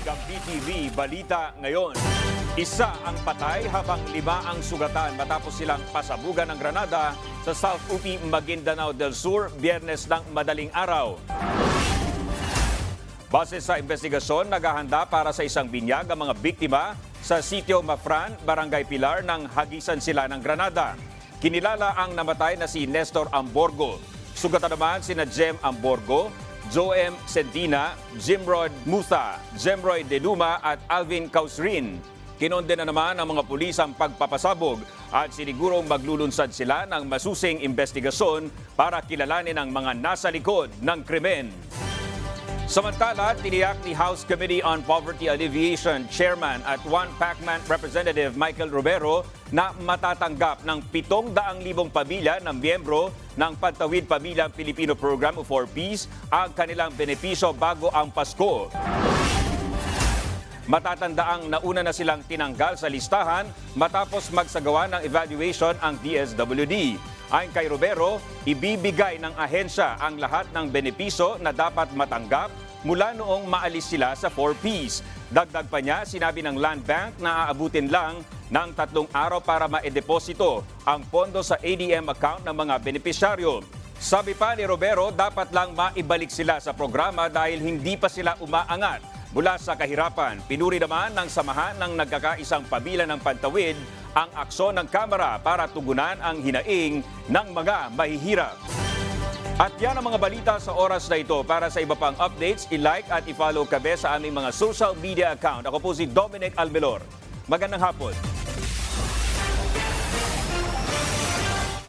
Gabbi TV Balita ngayon. Isa ang patay habang lima ang sugatan matapos silang pasabugan ng Granada sa South UP Maguindanao del Sur biyernes ng madaling araw. Base sa investigasyon, naghahanda para sa isang binyag ang mga biktima sa sitio Mafran, Barangay Pilar nang hagisan sila ng Granada. Kinilala ang namatay na si Nestor Amborgo. Sugatan naman sina Jem Amborgo, Joem Sentina, Jimrod Musa, Jemroy De Luma at Alvin Causrin. Kinonde na naman ang mga pulis ang pagpapasabog at sinigurong maglulunsad sila ng masusing investigasyon para kilalanin ang mga nasa likod ng krimen. Samantala, tiniyak ni House Committee on Poverty Alleviation Chairman at One Pacman Representative Michael Robero na matatanggap ng 700,000 pamilya ng miyembro ng Pantawid Pamilyang Pilipino Program o 4Ps ang kanilang benepisyo bago ang Pasko. Matatandaang nauna na silang tinanggal sa listahan matapos magsagawa ng evaluation ang DSWD. Ayon kay Robero, ibibigay ng ahensya ang lahat ng benepiso na dapat matanggap mula noong maalis sila sa 4Ps. Dagdag pa niya, sinabi ng Land Bank na aabutin lang ng tatlong araw para ma-deposito ang pondo sa ADM account ng mga benepisyaryo. Sabi pa ni Robero, dapat lang maibalik sila sa programa dahil hindi pa sila umaangat mula sa kahirapan. Pinuri naman ng samahan ng nagkakaisang pamilya ng Pantawid ang aksyon ng Kamara para tugunan ang hinaing ng mga mahihirap. At yan ang mga balita sa oras na ito. Para sa iba pang updates, i-like at i-follow kabe sa aming mga social media account. Ako po si Dominic Almelor. Magandang hapon.